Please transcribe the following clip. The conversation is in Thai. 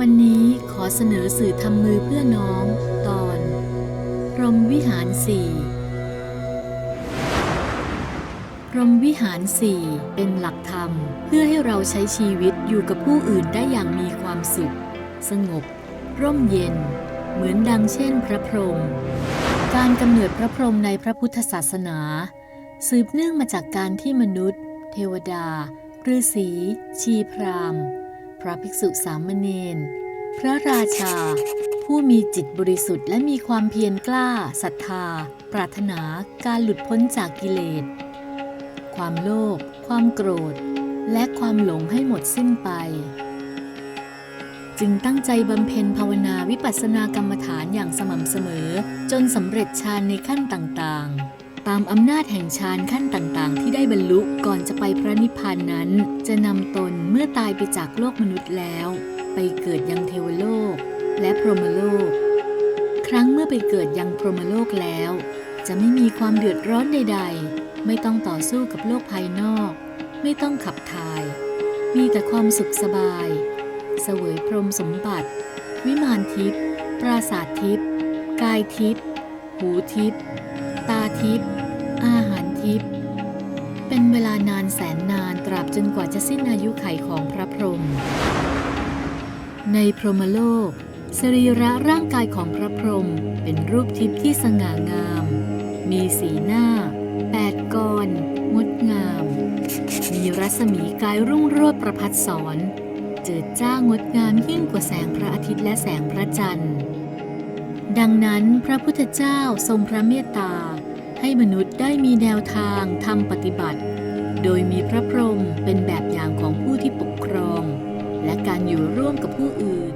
วันนี้ขอเสนอสื่อทำมือเพื่อน้อง ตอน พรมวิหารสี่พรมวิหารสี่เป็นหลักธรรม เพื่อให้เราใช้ชีวิตอยู่กับผู้อื่นได้อย่างมีความสุข สงบ ร่มเย็น เหมือนดังเช่นพระพรหมการกำเนิดพระพรหมในพระพุทธศาสนา สืบเนื่องมาจากการที่มนุษย์ เทวดาฤาษีชีพรามณ์ ระภิกษุสามเณรพระราชา ผู้มีจิตบริสุทธิ์และมีความเพียรกล้าศรัทธา ปรารถนาการหลุดพ้นจากกิเลส ความโลภความโกรธ และความหลงให้หมดสิ้นไป จึงตั้งใจบำเพ็ญภาวนาวิปัสสนากรรมฐานอย่างสม่ำเสมอ จนสำเร็จฌานในขั้นต่างๆ ตามอำนาจแห่งฌานขั้นต่างๆ ที่ได้บรรลุก่อนจะไปพระนิพพานนั้น จะนำตนเมื่อตายไปจากโลกมนุษย์แล้ว ไปเกิดยังเทวโลก และพรหมโลก ครั้งเมื่อไปเกิดยังพรหมโลกแล้ว จะไม่มีความเดือดร้อนใด ๆ ไม่ต้องต่อสู้กับโลกภายนอก ไม่ต้องขับถ่าย มีแต่ความสุขสบาย เสวยพรหมสมบัติ วิมานทิพย์ปราสาททิพย์กายทิพย์หูทิพย์ ทิพย์อาหารทิพย์เป็นเวลานานแสนนานตราบจนกว่าจะสิ้นอายุไขของพระพรหมในพรหมโลก สรีระร่างกายของพระพรหมเป็นรูปทิพย์ที่สง่างาม มีสีหน้า แปดกรงดงาม มีรัศมีกายรุ่งโรจน์ประพัดสอนเจิดจ้างดงามยิ่งกว่าแสงพระอาทิตย์และแสงพระจันทร์ ดังนั้นพระพุทธเจ้าทรงพระเมตตา ให้มนุษย์ได้มีแนวทางทำปฏิบัติ โดยมีพระพรหมเป็นแบบอย่างของผู้ที่ปกครอง และการอยู่ร่วมกับผู้อื่น